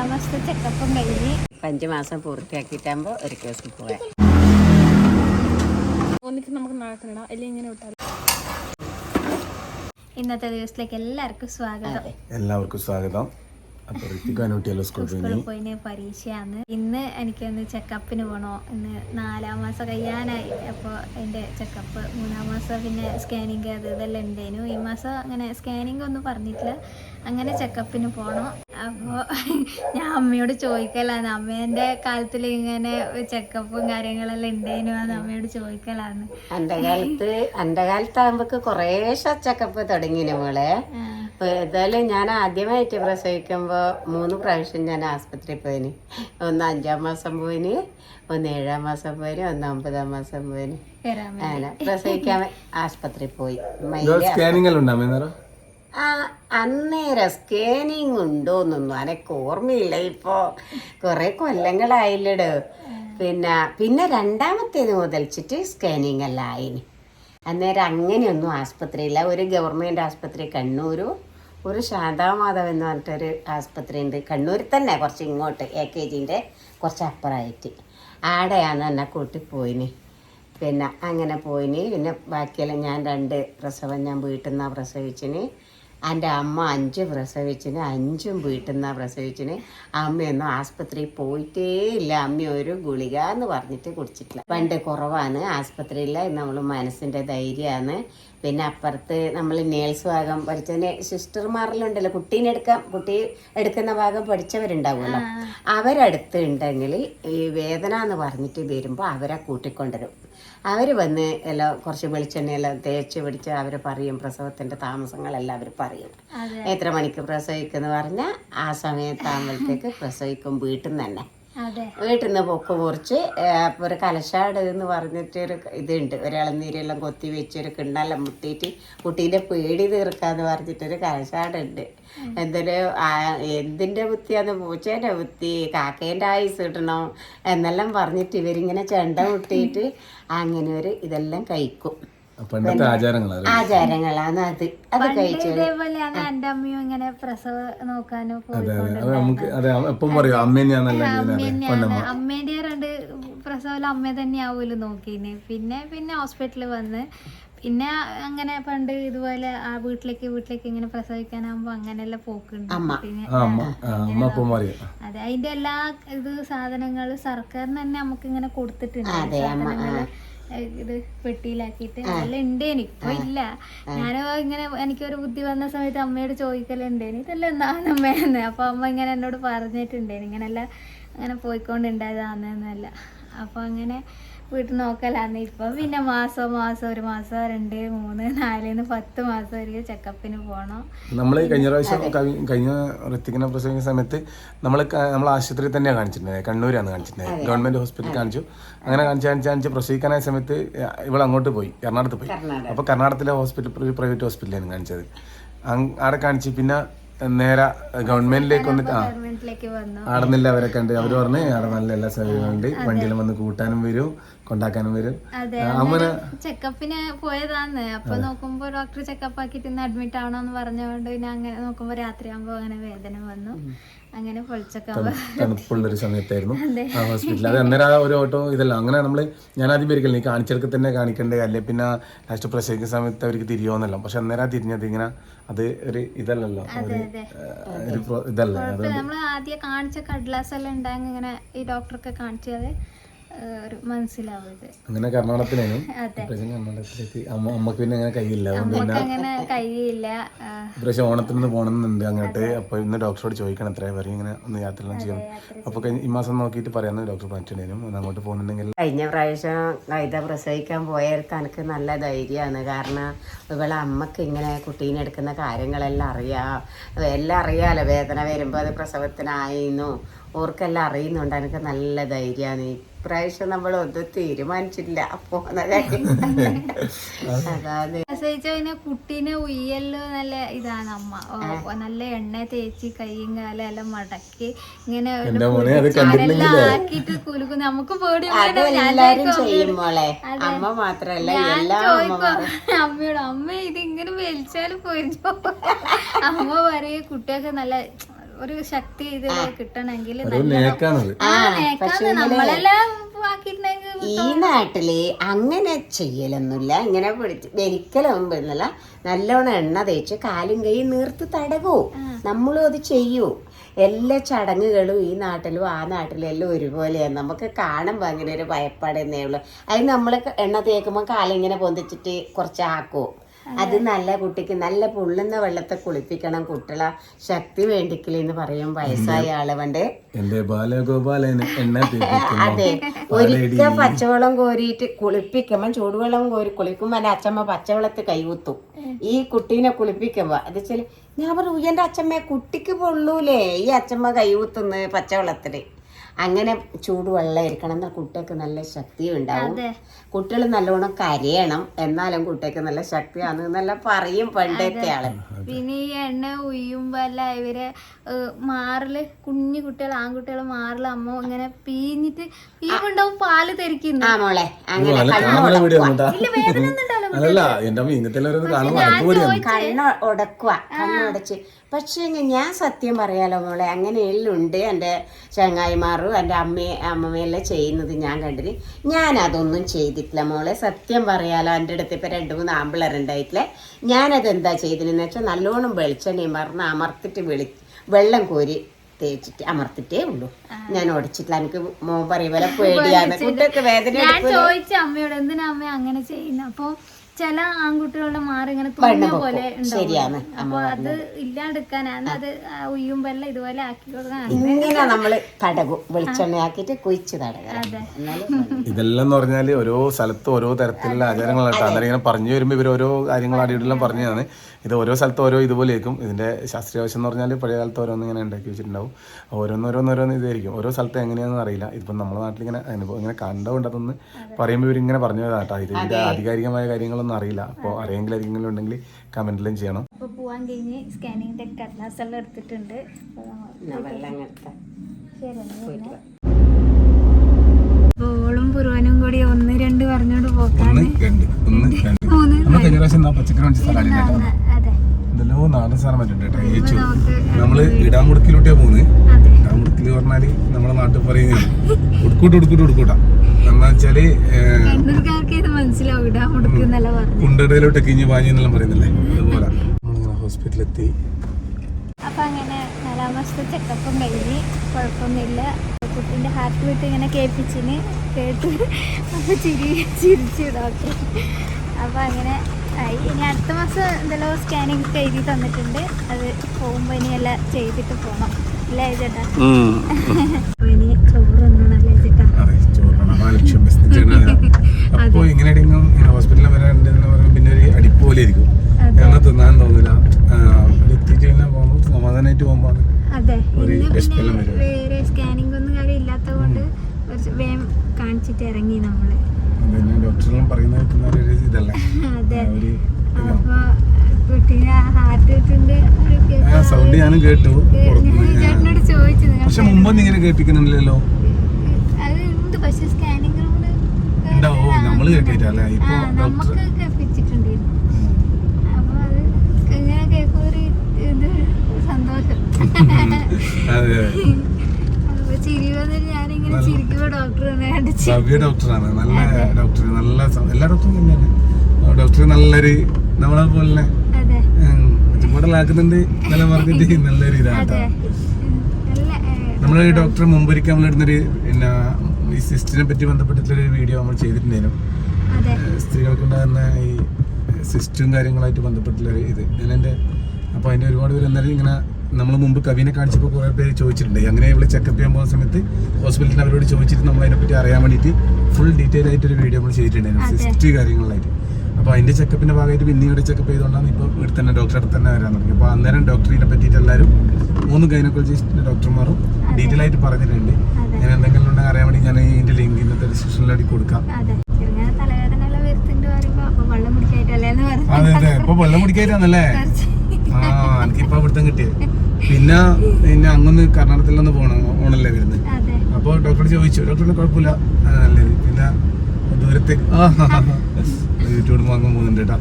നാലാം മാസത്തെ ചെക്കപ്പും കഴിഞ്ഞ് അഞ്ച് മാസം പൂർത്തിയാക്കിയിട്ടാകുമ്പോൾ ഒരു ദിവസം പോകാൻ ഒന്നിച്ച് നമുക്ക് അല്ലെങ്കിൽ ഇങ്ങനെ വിട്ടാൽ? ഇന്നത്തെ ദിവസത്തിലേക്ക് എല്ലാവർക്കും സ്വാഗതം. എല്ലാവർക്കും സ്വാഗതം. അപ്പോൾ ഋത്തിക് അനുട്ടിയല്ലോ സ്കൂൾ സ്കൂളിൽ പോയിന്? പരീക്ഷയാണ്. ഇന്ന് എനിക്കൊന്ന് ചെക്കപ്പിന് പോകണോ ഇന്ന് നാലാം മാസം കഴിയാനായി. അപ്പോൾ എന്റെ ചെക്കപ്പ് മൂന്നാം മാസം പിന്നെ സ്കാനിങ് അത് ഇതെല്ലാം ഉണ്ടേനു ഈ മാസം അങ്ങനെ സ്കാനിങ് ഒന്നും പറഞ്ഞിട്ടില്ല. അങ്ങനെ ചെക്കപ്പിന് പോകണം അപ്പോൾ ഞാൻ അമ്മയോട് ചോദിക്കലാണ്. അമ്മേന്റെ കാലത്തിൽ ഇങ്ങനെ ചെക്കപ്പും കാര്യങ്ങളെല്ലാം ഉണ്ടേനു എന്ന് അമ്മയോട് ചോദിക്കലാണ്. എന്റെ കാലത്ത് എന്റെ കാലത്താകുമ്പോൾ കുറേശ്ശെ ചെക്കപ്പ് തുടങ്ങിനു മോളെ. ഇപ്പൊ ഏതായാലും ഞാൻ ആദ്യമായിട്ട് പ്രസവിക്കുമ്പോൾ മൂന്ന് പ്രാവശ്യം ഞാൻ ആസ്പത്രിയിൽ പോയിന്. ഒന്ന് അഞ്ചാം മാസം പോയിന് ഒന്ന് ഏഴാം മാസം പോയിന് ഒന്ന് ഒമ്പതാം മാസം പോയിന്. അങ്ങനെ പ്രസവിക്കാൻ ആസ്പത്രിയിൽ പോയി. ആ അന്നേരം സ്കാനിങ് ഉണ്ടോന്നൊന്നും അനക്ക് ഓർമ്മയില്ല ഇപ്പോ. കുറെ കൊല്ലങ്ങളായില്ലടോ. പിന്നെ പിന്നെ രണ്ടാമത്തേത് മുതൽച്ചിട്ട് സ്കാനിങ് എല്ലാം ആയിന്. അന്നേരം അങ്ങനെയൊന്നും ആസ്പത്രിയില്ല. ഒരു ഗവൺമെന്റ് ആസ്പത്രി കണ്ണൂരു ഒരു ശാന്താമാധവ് എന്ന് പറഞ്ഞിട്ടൊരു ആസ്പത്രി ഉണ്ട് കണ്ണൂരിൽ തന്നെ കുറച്ച് ഇങ്ങോട്ട് എ കെ ജിന്റെ കുറച്ച് അപ്പുറമായിട്ട് ആടെയാണ് എന്നെ കൂട്ടി പോയിന്. പിന്നെ അങ്ങനെ പോയിന്. പിന്നെ ബാക്കിയെല്ലാം ഞാൻ രണ്ട് പ്രസവം ഞാൻ വീട്ടിൽ നിന്നാണ് പ്രസവിച്ചിന്. എന്റെ അമ്മ അഞ്ച് പ്രസവിച്ചിന് അഞ്ചും വീട്ടിൽ നിന്നാണ് പ്രസവിച്ചിന്. അമ്മയൊന്നും ആസ്പത്രിയിൽ പോയിട്ടേ ഇല്ല അമ്മ ഒരു ഗുളിക എന്ന് പറഞ്ഞിട്ട് കുടിച്ചിട്ടില്ല. പണ്ട് കുറവാണ്. ആസ്പത്രിയിൽ നമ്മൾ മനസ്സിന്റെ ധൈര്യമാണ്. പിന്നെ അപ്പുറത്ത് നമ്മൾ നേഴ്സ് ഭാഗം പഠിച്ചതിന് സിസ്റ്റർമാരിലുണ്ടല്ലോ കുട്ടീനെ എടുക്കാം കുട്ടി എടുക്കുന്ന ഭാഗം പഠിച്ചവരുണ്ടാവുമല്ലോ. അവരടുത്തുണ്ടെങ്കിൽ ഈ വേദന എന്ന് പറഞ്ഞിട്ട് വരുമ്പോൾ അവരെ കൂട്ടിക്കൊണ്ടുവരും. അവർ വന്ന് എല്ലാം കുറച്ച് വെളിച്ചെണ്ണയെല്ലാം തേച്ച് പിടിച്ച് അവർ പറയും പ്രസവത്തിന്റെ താമസങ്ങളെല്ലാം അവർ പറയും എത്ര മണിക്ക് പ്രസവിക്കുന്നു പറഞ്ഞാൽ ആ സമയത്താകുമ്പോഴത്തേക്ക് പ്രസവിക്കും വീട്ടിൽ നിന്ന് തന്നെ. വീട്ടിൽ നിന്ന് പൊക്ക് അപ്പോൾ ഒരു കലശാട് എന്ന് പറഞ്ഞിട്ട് ഒരു ഇതുണ്ട്. ഒരളനീരെല്ലാം കൊത്തി വെച്ച് ഒരു കിണ്ണെല്ലാം മുട്ടിയിട്ട് കുട്ടീന്റെ പേടി തീർക്കാന്ന് പറഞ്ഞിട്ടൊരു കലശാടുണ്ട് എന്തൊരു എന്തിന്റെ ബുദ്ധിയാന്ന് പൂച്ചേന്റെ ബുദ്ധി കാക്കേന്റെ ആയുസ് കിട്ടണം എന്നെല്ലാം പറഞ്ഞിട്ട് ഇവരിങ്ങനെ ചെണ്ട മുട്ടിയിട്ട് അങ്ങനെ ഒരു ഇതെല്ലാം കഴിക്കും. പണ്ടത്തെ ആചാരങ്ങളാണ് ആചാരങ്ങളാണ് അത്. അത് കഴിച്ചു ഇതേപോലെയാണ് എന്റെ അമ്മയും ഇങ്ങനെ പ്രസവ നോക്കാനോ അതെ അതെ. അത് നമുക്ക് അതെ എപ്പം പറയും? അമ്മേനെ അമ്മേന്റെ രണ്ട് പ്രസവം അമ്മ തന്നെയാവൂല്ലോ നോക്കിന്. പിന്നെ പിന്നെ ഹോസ്പിറ്റലിൽ വന്ന് പിന്നെ അങ്ങനെ പണ്ട് ഇതുപോലെ ആ വീട്ടിലേക്ക് വീട്ടിലേക്ക് ഇങ്ങനെ പ്രസവിക്കാനാകുമ്പോ അങ്ങനെയുള്ള പോക്കുണ്ട്. പിന്നെ അതെ അതിന്റെ എല്ലാ ഇത് സാധനങ്ങളും സർക്കാരിന് തന്നെ നമുക്ക് ഇങ്ങനെ കൊടുത്തിട്ടുണ്ട് സാധനങ്ങൾ ഇത് പെട്ടിയിലാക്കിയിട്ട്. അതെല്ലാം ഉണ്ടേനി ഇപ്പൊ ഇല്ല ഞാൻ ഇങ്ങനെ എനിക്ക് ഒരു ബുദ്ധി വന്ന സമയത്ത് അമ്മയോട് ചോദിക്കലുണ്ടേനി ഇതെല്ലാം എന്താണ് അമ്മയെന്ന്? അപ്പൊ അമ്മ ഇങ്ങനെ എന്നോട് പറഞ്ഞിട്ടുണ്ടേനി ഇങ്ങനെല്ലാം അങ്ങനെ പോയിക്കൊണ്ടുണ്ടായതാണെന്നല്ല അപ്പൊ അങ്ങനെ വീട്ടിൽ നോക്കലാന്ന്. ഇപ്പൊ പിന്നെ മാസം മാസം ഒരു മാസം രണ്ട് മൂന്ന് നാലിന്ന് പത്ത് മാസം ഒരു ചെക്കപ്പിന് പോണം. നമ്മൾ കഴിഞ്ഞ പ്രാവശ്യം കഴിഞ്ഞ ഋത്തിക്കിനെ പ്രസവിക്കുന്ന സമയത്ത് നമ്മൾ നമ്മൾ ആശുപത്രി തന്നെയാണ് കാണിച്ചിട്ടുണ്ടായത് കണ്ണൂരാണ് കാണിച്ചിട്ടുണ്ടായത് ഗവൺമെന്റ് ഹോസ്പിറ്റൽ കാണിച്ചു. അങ്ങനെ കാണിച്ച് കാണിച്ച് കാണിച്ച് പ്രസവിക്കാനായ സമയത്ത് ഇവൾ അങ്ങോട്ട് പോയി. എറണാകുളത്ത് പോയി. അപ്പോൾ കർണാടകത്തിലെ ഹോസ്പിറ്റൽ പ്രൈവറ്റ് ഹോസ്പിറ്റലാണ് കാണിച്ചത്. അവിടെ കാണിച്ച് പിന്നെ നേരെ ഗവൺമെന്റിലേക്ക് വന്നിട്ട് ആ ആടുന്നില്ല അവരെ കണ്ട് അവർ പറഞ്ഞ് അവിടെ നല്ല എല്ലാ സൗകര്യങ്ങളുണ്ട്. വണ്ടിയിലും വന്ന് കൂട്ടാനും വരും. കൊണ്ടാക്കാനും വരും. അങ്ങനെ ചെക്കപ്പിന് പോയതാന്ന് അപ്പൊ നോക്കുമ്പോ ഡോക്ടർ ചെക്കപ്പ് ആക്കിട്ട് ഇന്ന് അഡ്മിറ്റ് ആവണമെന്ന് പറഞ്ഞുകൊണ്ട് പിന്നെ അങ്ങനെ നോക്കുമ്പോ രാത്രിയാകുമ്പോ അങ്ങനെ വേദന വന്നു. അങ്ങനെ തണുപ്പുള്ളൊരു സമയത്തായിരുന്നു ആ ഹോസ്പിറ്റലിൽ അത് അന്നേരം ആ ഒരു ഓട്ടോ ഇതല്ല. അങ്ങനെ നമ്മൾ ഞാൻ ആദ്യം പേരിക്കല്ല നീ കാണിച്ചെടുക്ക തന്നെ കാണിക്കണ്ടേ? അല്ലെ പിന്നെ ലാസ്റ്റ് പ്രസവിക്കുന്ന സമയത്ത് അവർക്ക് തിരിയോന്നല്ല പക്ഷെ അന്നേരം ആ തിരിഞ്ഞത് ഇങ്ങനെ അത് ഒരു ഇതല്ലല്ലോ. ഒരു ഇതല്ല. നമ്മൾ ആദ്യം കാണിച്ച കടലാസ് എല്ലാം ഉണ്ടായെങ്കിൽ ഇങ്ങനെ ഈ ഡോക്ടർക്ക് കാണിച്ചത്. ഒരു മനസ്സിലാവുന്നത് അങ്ങനെ കർണാടകത്തിനും കർണാടകത്തിലേക്ക് അമ്മ അമ്മയ്ക്ക് പിന്നെ അങ്ങനെ പിന്നെ അങ്ങനെ കഴിയില്ല ആ, ഇപ്രാവശ്യം ഓണത്തിന് പോകണമെന്നുണ്ട് അങ്ങോട്ട്. അപ്പൊ ഇന്ന് ഡോക്ടറോട് ചോദിക്കണം എത്ര പറയും ഇങ്ങനെ ഒന്ന് യാത്ര ചെയ്യണം. അപ്പൊ കഴിഞ്ഞ ഈ മാസം നോക്കിയിട്ട് പറയാന്ന് ഡോക്ടർ പറഞ്ഞിട്ടുണ്ടായിരുന്നു. അങ്ങോട്ട് പോകുന്നുണ്ടെങ്കിൽ കഴിഞ്ഞ പ്രാവശ്യം കൈത പ്രസവിക്കാൻ പോയവർക്ക് എനിക്ക് നല്ല ധൈര്യമാണ്. കാരണം ഇവളെ അമ്മയ്ക്ക് ഇങ്ങനെ കുട്ടീനെ എടുക്കുന്ന കാര്യങ്ങളെല്ലാം അറിയാം. എല്ലാം അറിയാലോ. വേദന വരുമ്പോൾ അത് പ്രസവത്തിനായിരുന്നു ഓർക്കെല്ലാം അറിയുന്നുണ്ട്. എനിക്ക് നല്ല ധൈര്യമാണ് ഇപ്രാവശ്യം നമ്മൾ ഒന്നും തീരുമാനിച്ചില്ല പോകുന്ന കാര്യം? അതാണ്. പിന്നെ കുട്ടീനെ ഉയ്യല്ലോ നല്ല ഇതാണ് അമ്മ. നല്ല എണ്ണ തേച്ച് കൈയും കാലം എല്ലാം മടക്കി ഇങ്ങനെ ആക്കിട്ട് കുലുക്കും നമുക്ക് പേടി അമ്മ മാത്രല്ല എല്ലാ അമ്മയോട് അമ്മ ഇത് ഇങ്ങനെ വലിച്ചാലും പോയിരിക്കും അമ്മ പറയും കുട്ടിയൊക്കെ നല്ല ഒരു ശക്തി ഇത് കിട്ടണമെങ്കിൽ നമ്മളെല്ലാം ഈ നാട്ടിൽ അങ്ങനെ ചെയ്യലൊന്നുമില്ല. ഇങ്ങനെ പിടിച്ച് ഒരിക്കലും പിന്നല്ല നല്ലോണം എണ്ണ തേച്ച് കാലും കൈ നീർത്ത് തടകൂ നമ്മളും അത് ചെയ്യൂ. എല്ലാ ചടങ്ങുകളും ഈ നാട്ടിലും ആ നാട്ടിലും എല്ലാം ഒരുപോലെയാണ്. നമുക്ക് കാണുമ്പോൾ അങ്ങനെ ഒരു ഭയപ്പാട് ഉള്ളൂ. അത് നമ്മൾ എണ്ണ തേക്കുമ്പോൾ കാലിങ്ങനെ പൊന്തിച്ചിട്ട് കുറച്ച് ആക്കൂ. അത് നല്ല കുട്ടിക്ക് നല്ല പൊള്ളുന്ന വെള്ളത്തെ കുളിപ്പിക്കണം കുട്ടികളെ ശക്തി വേണ്ടിക്കില്ലെന്ന് പറയും വയസ്സായ ആൾ പണ്ട്. അതെ. ഒരിക്കൽ പച്ചവെള്ളം കോരിയിട്ട് കുളിപ്പിക്കുമ്പോ ചൂടുവെള്ളം കോരി കുളിക്കുമ്പോ എന്റെ അച്ഛമ്മ പച്ചവെള്ളത്തിൽ കൈകുത്തും. ഈ കുട്ടീനെ കുളിപ്പിക്കുമ്പോ അത് ഞാൻ പറഞ്ഞു എന്റെ അച്ഛമ്മ കുട്ടിക്ക് പൊള്ളൂലേ ഈ അച്ഛമ്മ കൈകുത്തുന്നത് പച്ചവെള്ളത്തിൽ? അങ്ങനെ ചൂടുവെള്ളമായിരിക്കണം ഇരിക്കണം എന്നാൽ കുട്ടികൾക്ക് നല്ല ശക്തി ഉണ്ടാവും. കുട്ടികൾ നല്ലോണം കരയണം. എന്നാലും കുട്ടികൾക്ക് നല്ല ശക്തിയാണ് നല്ല പറയും പണ്ടത്തെ ആൾ. പിന്നെ ഈ എണ്ണ ഉയ്യുമ്പോ അല്ല ഇവരെ മാറിൽ കുഞ്ഞു കുട്ടികൾ ആൺകുട്ടികൾ മാറിൽ അമ്മ ഇങ്ങനെ പീഞ്ഞിട്ട് പീവുണ്ടാവും പാൽ തെറിക്കുന്നു ആ മോളെ അങ്ങനെ അല്ല കണ്ണ് കാണുന്ന വീഡിയോ ഉടക്കുവാ. ഒന്നുണ്ടാ അല്ലല്ല എന്റെ അമ്മ ഇങ്ങനത്തെ ഓരോന്ന് കാണുമ്പോ അനക്ക് പേടിയാണ് കണ്ണ് ഉടക്കുക കണ്ണുടച്ച് പക്ഷേ ഞാൻ സത്യം പറയാലോ മോളെ അങ്ങനെ എല്ലുണ്ട് എന്റെ ചങ്ങായിമാറും എന്റെ അമ്മയെ അമ്മമ്മയെല്ലാം ചെയ്യുന്നത് ഞാൻ കണ്ടിന്. ഞാൻ അതൊന്നും ചെയ്തിട്ടില്ല മോളെ സത്യം പറയാലോ എന്റെ അടുത്ത് ഇപ്പം രണ്ട് മൂന്ന് ആമ്പിളറുണ്ടായിട്ടില്ലേ ഞാനത് എന്താ ചെയ്തതെന്ന് വെച്ചാൽ നല്ലോണം വെളിച്ചെണ്ണയും പറഞ്ഞ് അമർത്തിട്ട് വെളി വെള്ളം കോരി തേച്ചിട്ട് അമർത്തിട്ടേ ഉള്ളൂ. ഞാൻ ഉടച്ചിട്ടില്ല എനിക്ക് മോൻ പറയുമ്പോലെ പോലെ പേടിയാണ് കുട്ടിയൊക്കെ വേദന ഞാൻ? ചോദിച്ച അമ്മയോട് എന്തിനാ അമ്മ അങ്ങനെ ചെയ്യുന്നത് അപ്പൊ ചില ആൺകുട്ടികളുടെ മാറി ഇങ്ങനെ തുറന്ന പോലെ ശരിയാണ്. അപ്പൊ അത് ഇല്ലാണ്ടിരിക്കാനാണ് അത് ഉയ്യുമ്പെല്ലാം ഇതുപോലെ ആക്കി കൊടുക്കാൻ ഇങ്ങനെ നമ്മൾ തടകും വെളിച്ചെണ്ണയാക്കിട്ട് കുഴിച്ച് എന്നാലും ഇതെല്ലാം എന്ന് പറഞ്ഞാൽ ഓരോ സ്ഥലത്ത് ഓരോ തരത്തിലുള്ള ആചാരങ്ങളാണ് അന്നേരം ഇങ്ങനെ പറഞ്ഞു വരുമ്പോൾ ഇവർ ഓരോ കാര്യങ്ങൾ അടിയിട്ടെല്ലാം പറഞ്ഞതാണ്. ഇത് ഓരോ സ്ഥലത്ത് ഓരോ ഇതുപോലെ ആയിരിക്കും ഇതിന്റെ ശാസ്ത്രീയ വശം എന്ന് പറഞ്ഞാൽ പഴയ കാലത്ത് ഓരോന്ന് ഇങ്ങനെ ഉണ്ടാക്കി വെച്ചിട്ടുണ്ടാവും. ഓരോന്നോരോന്നോരോന്ന് ഇതായിരിക്കും. ഓരോ സ്ഥലത്ത് എങ്ങനെയാണെന്ന് അറിയില്ല. ഇതിപ്പം നമ്മുടെ നാട്ടിൽ ഇങ്ങനെ അനുഭവം ഇങ്ങനെ കണ്ടതുകൊണ്ട് അതൊന്ന് പറയുമ്പോൾ ഇവരിങ്ങനെ പറഞ്ഞു കേട്ടോ. ഇത് ഇതിന്റെ ആധികാരികമായ കാര്യങ്ങളൊന്നും അറിയില്ല. അപ്പോൾ അറിയെങ്കിലും ആരെങ്കിലും ഉണ്ടെങ്കിൽ കമന്റിലും ചെയ്യണം. അപ്പോൾ പോകാൻ കഴിഞ്ഞ് സ്കാനിങ്ങിന്റെ കടലാസ് എല്ലാം എടുത്തിട്ടുണ്ട്. ഓളും പുരുവനും കൂടി ഒന്ന് രണ്ട് പറഞ്ഞോണ്ട് പോക്കാണ്. മൂന്ന് കഴിഞ്ഞ പ്രാവശ്യം പച്ചക്കറി എന്തെല്ലോ നാടൻ സാധനം പറ്റുന്നുണ്ട് കേട്ടോ ഏച്ചു നമ്മൾ ഇടാമുടുക്കിലോട്ടേ പോകുന്നത് അതെ. ഇടാമുടുക്കിൽ പറഞ്ഞാൽ നമ്മളെ നാട്ടിൽ പറയുന്നത് ഉടുക്കൂട്ട് ഉടുക്കൂട്ട് ഉടുക്കൂട്ടാ. എന്നാ വെച്ചാൽ ഇടാൻ ഇഞ്ഞ് പാഞ്ഞു എന്നെല്ലാം പറയുന്നില്ലേ? അതുപോലെ. നമ്മളിങ്ങനെ ഹോസ്പിറ്റലെത്തി അപ്പൊ അങ്ങനെ നാലാം മാസത്തെ ചെക്കപ്പും കഴിഞ്ഞ് കുഴപ്പമൊന്നുമില്ല. കുട്ടീന്റെ ഹാർട്ട് ബീറ്റ് ഇങ്ങനെ കേൾപ്പിച്ചിന് കേട്ട് അപ്പൊ ചിരി ചിരിച്ചു ഡോക്ടർ അപ്പൊ അങ്ങനെ ആയി. ഇനി അടുത്ത മാസം എന്തെല്ലോ സ്കാനിങ് ഒക്കെ എഴുതി തന്നിട്ടുണ്ട്. അത് പോകുമ്പോൾ ഇനി എല്ലാം ചെയ്തിട്ട് പോകണം അല്ലേ ചേട്ടാ? ഇനി ചോറൊന്നും അല്ലേ ചേട്ടാ? അപ്പോൾ ഇങ്ങനെ ഹോസ്പിറ്റലിൽ വരാനുണ്ടെന്ന് പറയുമ്പോൾ പിന്നെ ഒരു അടിപ്പ് പോലെ ഇരിക്കും. എന്നാൽ തിന്നാൻ തോന്നില്ല. എത്തിക്കഴിഞ്ഞാൽ പോകുമ്പോൾ സമാധാനമായിട്ട് പോകുമ്പോൾ അതെ. വേറെ സ്കാനിങ് ഒന്നും കാര്യം ഇല്ലാത്തത് കൊണ്ട് കുറച്ച് വേഗം കാണിച്ചിട്ട് ഇറങ്ങി നമ്മൾ. പിന്നെ ഡോക്ടറെല്ലാം പറയുന്ന കേൾക്കുന്ന ഒരു ഇതല്ലേ? ഒരു സൗണ്ട് ഞാനും കേട്ടു. പക്ഷെ മുമ്പൊന്നും ഇങ്ങനെ കേൾപ്പിക്കുന്നില്ലല്ലോ ഉണ്ടാവോ നമ്മൾ കേൾക്കില്ല ഇപ്പൊ അത്. ഭവ്യ ഡോക്ടറാണ്. നല്ല ഡോക്ടർ നല്ല എല്ലാ ഡോക്ടറും തന്നെയാണ്. ഡോക്ടർ നല്ലൊരു നമ്മളെ പോലെ ചുമടലാക്കുന്നുണ്ട് നല്ല മാർക്കറ്റ് നല്ലൊരു ഇതാണ് നമ്മൾ ഈ ഡോക്ടർ മുമ്പൊരിക്കൽ നമ്മൾ പിന്നെ ഈ സിസ്റ്റിനെ പറ്റി ബന്ധപ്പെട്ടിട്ടുള്ളൊരു വീഡിയോ നമ്മൾ ചെയ്തിട്ടുണ്ടായിരുന്നു. സ്ത്രീകൾക്കുണ്ടാകുന്ന ഈ സിസ്റ്റും കാര്യങ്ങളായിട്ട് ബന്ധപ്പെട്ടുള്ളൊരു ഇത്. ഞാൻ എന്റെ അപ്പോൾ അതിന്റെ ഒരുപാട് പേര് എന്തായാലും ഇങ്ങനെ നമ്മൾ മുമ്പ് കവിനെ കാണിച്ചപ്പോൾ കുറേ പേര് ചോദിച്ചിട്ടുണ്ട്. അങ്ങനെ ഇവിടെ ചെക്കപ്പ് ചെയ്യാൻ പോകുന്ന സമയത്ത് ഹോസ്പിറ്റലിൽ അവരോട് ചോദിച്ചിട്ട് നമ്മൾ അതിനെപ്പറ്റി അറിയാൻ വേണ്ടിയിട്ട് ഫുൾ ഡീറ്റെയിൽ ആയിട്ടൊരു വീഡിയോ നമ്മൾ ചെയ്തിട്ടുണ്ടായിരുന്നു. സിസ്റ്റ് കാര്യങ്ങളായിട്ട്. അപ്പോൾ അതിന്റെ ചെക്കപ്പിന്റെ ഭാഗമായിട്ട് പിന്നെ ഇവിടെ ചെക്കപ്പ് ചെയ്തുകൊണ്ടാണ് ഇപ്പോൾ ഇവിടെ തന്നെ ഡോക്ടറെ അടുത്ത് തന്നെ വരാൻ തുടങ്ങി അപ്പോൾ അന്നേരം ഡോക്ടറിനെ പറ്റിയിട്ട് എല്ലാവരും മൂന്ന് ഗൈനക്കോളജിസ്റ്റിന്റെ ഡോക്ടർമാരും ഡീറ്റെയിൽ ആയിട്ട് പറഞ്ഞിട്ടുണ്ട്. ഞാൻ എന്തെങ്കിലും ഉണ്ടെങ്കിൽ അറിയാൻ വേണ്ടി ഞാൻ ഇതിന്റെ ലിങ്ക് ഇന്നത്തെ ഡിസ്ക്രിപ്ഷനിലായിട്ട് കൊടുക്കാം. അതെ. അതെ ഇപ്പൊ വെള്ളം കുടിക്കായിട്ടാണല്ലേ ആ എനിക്കിപ്പോ അവിടുത്തെ കിട്ടിയത് പിന്നെ പിന്നെ അങ്ങൊന്ന് കർണാടകത്തിലൊന്ന് പോകണം ഓണല്ലേ വരുന്നത് അതെ. അപ്പോൾ ഡോക്ടറോട് ചോദിച്ചു ഡോക്ടറിന് കുഴപ്പമില്ല. നല്ലത് പിന്നെ ദൂരത്തേക്ക് ആ യൂട്യൂബ് വാങ്ങാൻ പോകുന്നുണ്ട് കേട്ടോ.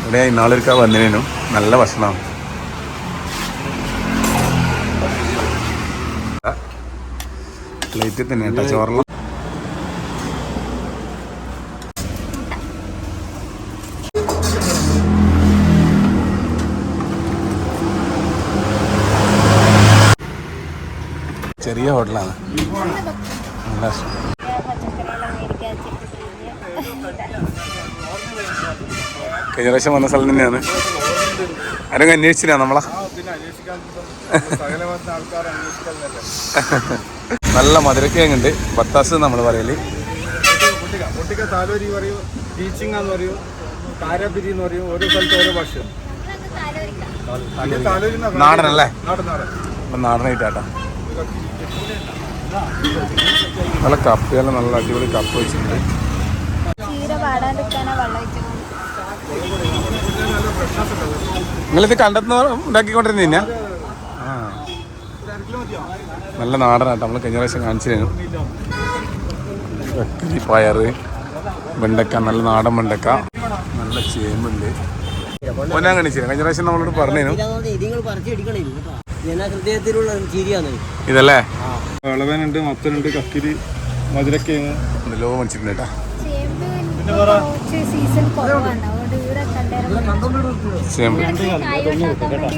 ഇവിടെ ഇന്നാളൊരുക്ക വന്നതിനു നല്ല ഭക്ഷണമാണ്. ലൈറ്റ് തന്നെ കേട്ടോ ചോറെല്ലാം. ചെറിയ ഹോട്ടലാണ്. നല്ല കഴിഞ്ഞ പ്രാവശ്യം വന്ന സ്ഥലം തന്നെയാണ്. ആരും അന്വേഷിച്ചില്ല നമ്മളാ. നല്ല മധുരക്കിഴങ്ങുണ്ട്. ബത്താസ് നമ്മൾ പറയൽ. ഒട്ടിക്ക താലൂരി പറയും ടീച്ചിങ് എന്ന് പറയും എന്ന് പറയും ഓരോ സ്ഥലത്ത് ഓരോ ഭാഷ നാടനല്ലേ നാടനായിട്ടാട്ടാ നല്ല കപ്പയല്ല നല്ല അടിപൊളി കപ്പ വെച്ചിട്ടുണ്ട്. നിങ്ങളിത് കണ്ടെത്തുന്ന ഉണ്ടാക്കിക്കൊണ്ടിരുന്ന ആ. നല്ല നാടനാട്ടോ നമ്മൾ കഴിഞ്ഞ പ്രാവശ്യം കാണിച്ചിരുന്നു. പയറ് വെണ്ടക്ക നല്ല നാടൻ വെണ്ടക്ക നല്ല ചേമ്പുണ്ട്. ഒന്നാ കാണിച്ചു കഴിഞ്ഞ പ്രാവശ്യം നമ്മളോട് പറഞ്ഞു ഇതല്ലേ? വളവനുണ്ട് മത്തനുണ്ട് കക്കിരി മധുരക്കേങ്ങ് നല്ലോ മനസ്സിലുണ്ട്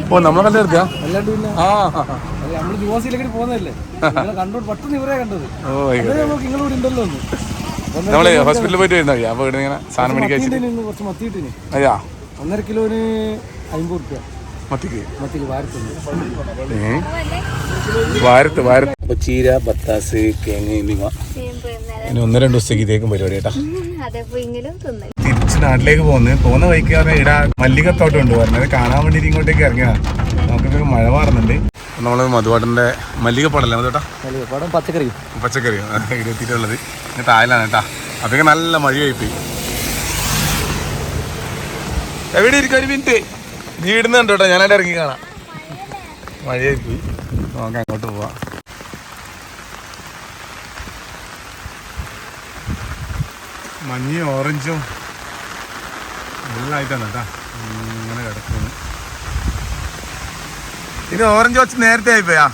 ഓ നമ്മളെ നമ്മൾ ഹോസ്പിറ്റലിൽ പോയിട്ട് വരുന്ന അപ്പൊ ഇങ്ങനെ സാധനം മേടിക്കാൻ അയ്യാ ഒന്നര കിലോന് അമ്പത് റുപ്യ മത്തിക്ക്. വാരത്ത് വാരത്ത്. അപ്പൊ ചീര ബത്താസ് കേങ്ങ എന്നിവ. ഇനി ഒന്ന് രണ്ട് ദിവസത്തേക്കും ഇതേക്കും പരിപാടി കേട്ടാ. തിരിച്ച് നാട്ടിലേക്ക് പോകുന്നത് പോകുന്ന വഴിക്ക് പറഞ്ഞാൽ ഇവിടെ മല്ലികത്തോട്ടം ഉണ്ട് പറഞ്ഞത്. കാണാൻ വേണ്ടി ഇങ്ങോട്ടേക്ക് ഇറങ്ങിയ നമുക്കിപ്പോ മഴ മാറുന്നുണ്ട്. നമ്മൾ മധുവാട്ടന്റെ മല്ലികപ്പാടല്ലേ മധുട്ടാ മല്ലികപ്പാടം പച്ചക്കറി പച്ചക്കറി ഇരുപത്തിട്ടുള്ളത് ഇനി തായലാണ് കേട്ടാ. അതൊക്കെ നല്ല മഴയായി പോയി. എവിടെ ഇരിക്കും ഒരു മിനിറ്റ് നീ ഇടുന്നുണ്ട് കേട്ടോ ഞാനായിട്ട് ഇറങ്ങി കാണാം. മഴയായി പോയി നോക്കാം അങ്ങോട്ട് പോവാം. മഞ്ഞയും ഓറഞ്ചും എല്ലായിട്ടാണ് കേട്ടാ. ഇങ്ങനെ കിടക്കുന്നു. ഇത് ഓറഞ്ച് വെച്ച് നേരത്തെ ആയിപ്പോയാ?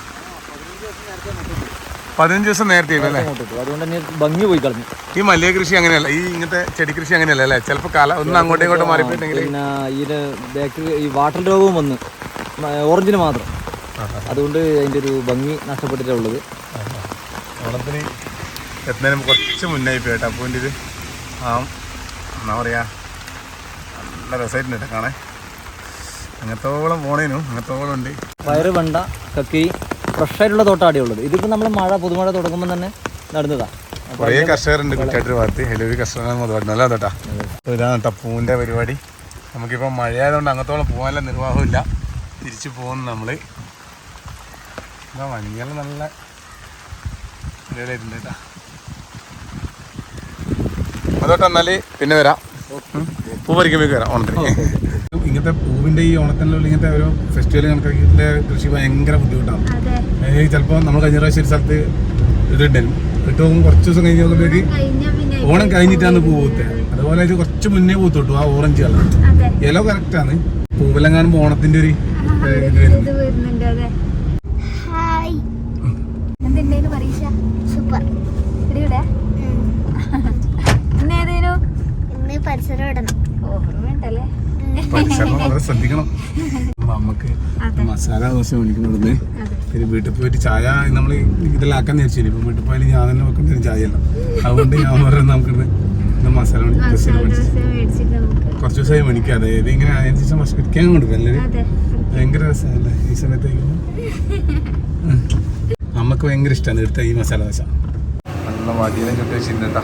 പതിനഞ്ച് ദിവസം നേരത്തെ അല്ലേ അതുകൊണ്ട് തന്നെ ഭംഗി പോയി കളഞ്ഞു. ഈ മല്ലിക കൃഷി അങ്ങനെയല്ല ഈ ഇങ്ങനത്തെ ചെടി കൃഷി അങ്ങനെയല്ല അല്ലേ? ചിലപ്പോൾ കാല ഒന്ന് അങ്ങോട്ടും ഇങ്ങോട്ടും മാറിപ്പോയിട്ടുണ്ടെങ്കിൽ പിന്നെ ഇതിന് ബാക്ക് ഈ വാട്ടർ രോഗവും വന്ന്. മ- ഓറഞ്ചിന് മാത്രം. അതുകൊണ്ട് അതിന്റെ ഒരു ഭംഗി നഷ്ടപ്പെട്ടിട്ടാണ് ഉള്ളത്. ഓണത്തിന് എത്തുന്നതിന് കുറച്ച് മുന്നായി പോയി കേട്ടോ. അപ്പോൾ ഇത് ആ എന്നാ പറയുക നല്ല രസമായിട്ടുണ്ട് കേട്ടോ കാണാൻ. അങ്ങനത്തോളം പോണേനു അങ്ങനത്തോളം ഉണ്ട്. പയറ് വെണ്ട കക്കിരി ഫ്രഷ് ആയിട്ടുള്ള തോട്ടാടി ഉള്ളത്. ഇതിപ്പോൾ നമ്മൾ മഴ പുതുമഴ തുടങ്ങുമ്പോൾ തന്നെ നടന്നതാണ് കുറേ കർഷകരുണ്ട് കുറ്റാട്ടൂർ ഭാഗത്ത് മധുവാട്ട് നല്ല കേട്ടാ ഇതാണ് കേട്ടോ പൂവിന്റെ പരിപാടി. നമുക്കിപ്പോൾ മഴയായതുകൊണ്ട് അങ്ങത്തോളം പോകാനുള്ള നിർവാഹമില്ല തിരിച്ചു പോകുന്നു നമ്മൾ. എന്താ മഞ്ഞൾ നല്ല ഇതായിട്ടുണ്ട് കേട്ടോ അതോട്ടെ എന്നാൽ പിന്നെ വരാം. പൂ പറിക്കുമ്പോഴേക്ക് വരാം. ഓണത്തിന് ഇങ്ങനത്തെ പൂവിന്റെ ഈ ഓണത്തിനുള്ള ഇങ്ങനത്തെ ഒരു ഫെസ്റ്റിവൽ കണക്കാക്കിയിട്ട് കൃഷി ഭയങ്കര ബുദ്ധിമുട്ടാണ്. അതെ. ചിലപ്പോൾ നമ്മൾ കഴിഞ്ഞ പ്രാവശ്യം ഒരു സ്ഥലത്ത് ഇതുണ്ടായിരുന്നു ഇട്ട് പോകുമ്പോൾ കുറച്ച് ദിവസം കഴിഞ്ഞ് നോക്കുമ്പോഴേക്ക് ഓണം കഴിഞ്ഞിട്ടാണ് പൂ പൂത്തേ അതുപോലെ കുറച്ച് മുന്നേ പൂത്തോട്ടു ആ ഓറഞ്ച് കളർ അതെ. യെല്ലോ കറക്റ്റ് ആണ്. പൂവെല്ലാം കാണുമ്പോൾ ഓണത്തിന്റെ ഒരു ഇത് വരുന്നത് സൂപ്പർ. ഇന്ന് ഇന്ന് പരിസരം ഇടണം. ഓർമ്മയുണ്ടല്ലേ? പരിസരം വളരെ ശ്രദ്ധിക്കണം. അപ്പൊ നമുക്ക് മസാല ദോശ മേടിക്കുന്നുണ്ട് അതെ. പിന്നെ വീട്ടിൽ പോയിട്ട് ചായ നമ്മൾ ഇതെല്ലാം ആക്കാൻ വിചാരിച്ചില്ല ഇപ്പൊ വീട്ടിൽ പോയാലും ഞാൻ തന്നെ വെക്കേണ്ട ഒരു ചായ അല്ല അതുകൊണ്ട് ഞാൻ പറയുന്നത് നമുക്ക് മസാല ദോശ കുറച്ച് ദിവസമായി മേടിക്കുക അതായത് ഇങ്ങനെ അതിനനുസരിച്ച് ഭക്ഷണിക്കാൻ കൊടുക്കും എല്ലാവരും അതെ ഭയങ്കര രസമല്ലേ ഈ സമയത്ത് നമുക്ക് ഭയങ്കര ഇഷ്ടമാണ് ഇവിടുത്തെ ഈ മസാല ദോശ. നല്ല മടിയെല്ലാം ചുട്ട് വെച്ചിട്ടുണ്ടാ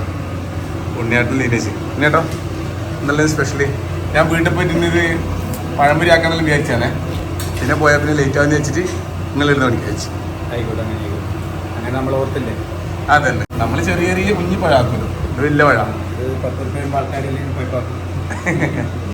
ഉണ്ണിയാട്ടിൽ ചേച്ചി? ഉണ്ണിയാട്ടോ നല്ല സ്പെഷ്യലി ഞാൻ വീട്ടിൽ പോയിട്ട് ഇന്നത് പഴംപൊരി ആക്കാന്നെല്ലാം വിചാരിച്ചാണേ. പിന്നെ പോയാൽ പിന്നെ ലേറ്റ് ആവുന്ന വെച്ചിട്ട് നിങ്ങൾ ഇരുന്ന് മണിക്ക് വെച്ച് ആയിക്കോട്ടെ അങ്ങനെ ആയിക്കോട്ടെ. അങ്ങനെ നമ്മൾ ഓർത്തില്ലേ? അതന്നെ. നമ്മൾ ചെറിയ ചെറിയ കുഞ്ഞി പഴാക്കുമല്ലോ ഇത് വലിയ പഴം. പത്ത് റുപ്യ ആൾക്കാരില്ലെങ്കിൽ പോയിപ്പാക്കും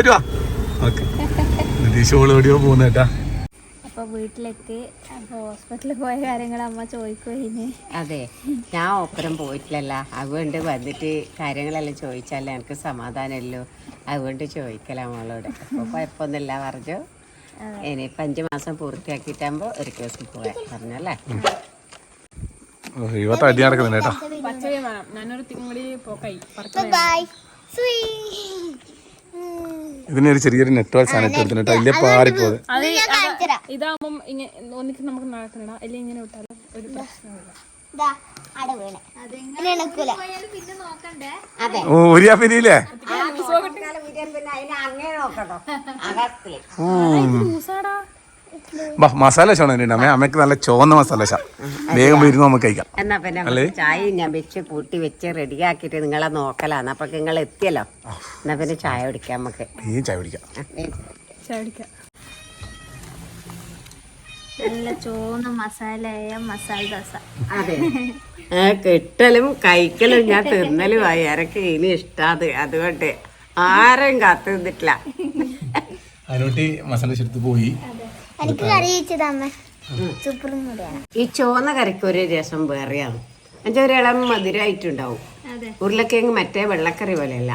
പോയിട്ട് വാ. ഓക്കെ. നിതീഷ് ഓൾ എവിടെയോ പോകുന്ന കേട്ടാ. അപ്പൊ വീട്ടിലെത്തി. അപ്പൊ ഹോസ്പിറ്റലിൽ പോയ കാര്യങ്ങൾ അമ്മ ചോദിക്കുവായിന് അതെ. ഞാൻ ഒപ്പരം പോയിട്ടില്ലല്ല. അതുകൊണ്ട് വന്നിട്ട് കാര്യങ്ങളെല്ലാം ചോദിച്ചാലേ എനിക്ക് സമാധാനമല്ലോ അതുകൊണ്ട് ചോദിക്കലാ മോളോട്. അപ്പൊ കുഴപ്പമൊന്നുമില്ല പറഞ്ഞു. ഇനിയിപ്പോൾ അഞ്ചു മാസം പൂർത്തിയാക്കിയിട്ടാകുമ്പോൾ ഒരു ദിവസം പോയാ പറഞ്ഞല്ലേ? ഞാനൊരു അടി നടക്കുന്നുണ്ട് ഇതിനൊരു ചെറിയൊരു നെറ്റ്വർക്ക് സാധനം എടുത്തിട്ട് അതിലെ പാറിപ്പോത് അത് അത് ഇങ്ങനെ ഒന്നിക്ക് നമുക്ക് ഇങ്ങനെ വിട്ടാലും ഒരു പ്രശ്നമില്ല പിന്നെ നോക്കണ്ടേ? ബാ മസാല ചോണ അമ്മ അമ്മയ്ക്ക് നല്ല ചുവന്ന മസാല ശാ വേഗം വരുന്നു നമുക്ക് കഴിക്കാം. എന്നാ പിന്നെ ചായ ഞാൻ വെച്ച് കൂട്ടി വെച്ച് റെഡിയാക്കിയിട്ട് നിങ്ങളെ നോക്കലാന്ന് അപ്പൊ നിങ്ങൾ എത്തിയല്ലോ. എന്നാ പിന്നെ ചായ കുടിക്കാം നമുക്ക്. നീ ചായ കുടിക്കാം. ചാടിക്കാം നല്ല ചോന്ന മസാലയായ മസാല ദോശ. അതെ. ആ, കിട്ടലും കഴിക്കലും ഞാൻ തിന്നലും ആയി. ആരൊക്കെ ഇനി ഇഷ്ടാത്? അതുകൊണ്ട് ആരും കാത്തു നിന്നിട്ടില്ല. അതിനോട്ടി മസാല ചെടുത്ത് പോയി. എനിക്ക് കറി വെച്ചതമ്മ ഈ ചുവന്ന കറിക്ക് ഒരു രസം വേറെയാണ്. എന്നുവെച്ചാൽ ഒരു ഇളം മധുരമായിട്ടുണ്ടാവും അതെ. ഉരുളക്കിഴങ്ങ് മറ്റേ വെള്ളക്കറി പോലെയല്ല.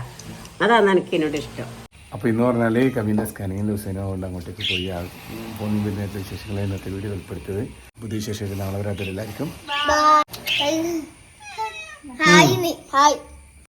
അതാണ് എനിക്ക് എന്നോട് ഇഷ്ടം. അപ്പോൾ ഇന്ന് പറഞ്ഞാൽ കവിന്റെ സ്കാനിങ്ങിന്റെ ദിവസം കൊണ്ട് അങ്ങോട്ടേക്ക് പോയി ആ പോകുന്ന പിന്നെ വിശേഷങ്ങളെ ഇന്നത്തെ വീഡിയോ ഉൾപ്പെടുത്തിയത്. പുതിയ വിശേഷത്തിൽ നാളെ വരാത്തവരെല്ലാവർക്കും ഹായ് ഹായ്